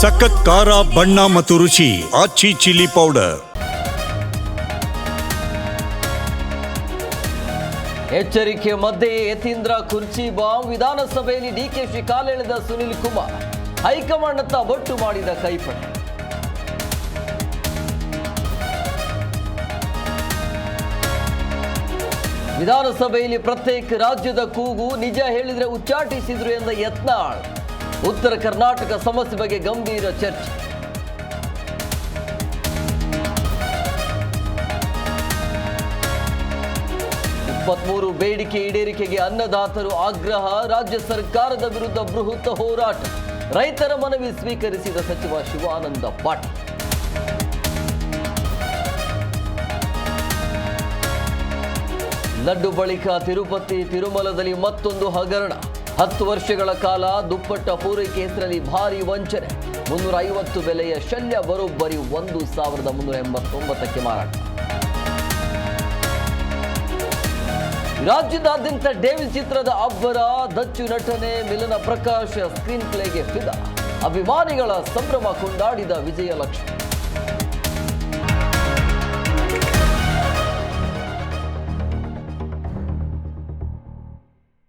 ಸಖತ್ ಖಾರ, ಬಣ್ಣ ಮತ್ತು ರುಚಿ, ಆಚಿ ಚಿಲ್ಲಿ ಪೌಡರ್. ಎಚ್ಚರಿಕೆ ಮಧ್ಯೆ ಯತೀಂದ್ರ ಕುರ್ಚಿ ಬಾಂಬ್ ವಿಧಾನಸಭೆಯಲ್ಲಿ ಡಿಕೆಶಿ ಕಾಲೆಳೆದ ಸುನಿಲ್ ಕುಮಾರ್. ಹೈಕಮಾಂಡ್ ಅತ್ತ ಬೊಟ್ಟು ಮಾಡಿದ ಕೈಪಡೆ. ವಿಧಾನಸಭೆಯಲ್ಲಿ ಪ್ರತ್ಯೇಕ ರಾಜ್ಯದ ಕೂಗು ನಿಜ ಹೇಳಿದ್ರೆ ಉಚ್ಚಾಟಿಸಿದ್ರು ಎಂದ ಯತ್ನಾಳ್. ಉತ್ತರ ಕರ್ನಾಟಕ ಸಮಸ್ಯೆ ಬಗ್ಗೆ ಗಂಭೀರ ಚರ್ಚೆ. ಇಪ್ಪತ್ಮೂರು ಬೇಡಿಕೆ ಈಡೇರಿಕೆಗೆ ಅನ್ನದಾತರು ಆಗ್ರಹ, ರಾಜ್ಯ ಸರ್ಕಾರದ ವಿರುದ್ಧ ಬೃಹತ್ ಹೋರಾಟ. ರೈತರ ಮನವಿ ಸ್ವೀಕರಿಸಿದ ಸಚಿವ ಶಿವಾನಂದ ಪಾಟೀಲ್. ಲಡ್ಡು ಬಳಿಕ ತಿರುಪತಿ, ತಿರುಮಲದಲ್ಲಿ ಮತ್ತೊಂದು ಹಗರಣ. ಹತ್ತು ವರ್ಷಗಳ ಕಾಲ ದುಪ್ಪಟ್ಟ ಪೂರೈಕೆ ಹೆಸರಲ್ಲಿ ಭಾರಿ ವಂಚನೆ. ಮುನ್ನೂರ ಐವತ್ತು ಬೆಲೆಯ ಶಲ್ಯ ಬರೋಬ್ಬರಿ ಒಂದು ಸಾವಿರದ ಮುನ್ನೂರ ಎಂಬತ್ತೊಂಬತ್ತಕ್ಕೆ ಮಾರಾಟ. ರಾಜ್ಯದಾದ್ಯಂತ ಡೇವಿಸ್ ಚಿತ್ರದ ಅಬ್ಬರ, ದಚ್ಚು ನಟನೆ, ಮಿಲನ ಪ್ರಕಾಶ್ ಸ್ಕ್ರೀನ್ ಪ್ಲೇಗೆ ಫಿದಾ. ಅಭಿಮಾನಿಗಳ ಸಂಭ್ರಮ ಕೊಂಡಾಡಿದ ವಿಜಯಲಕ್ಷ್ಮಿ.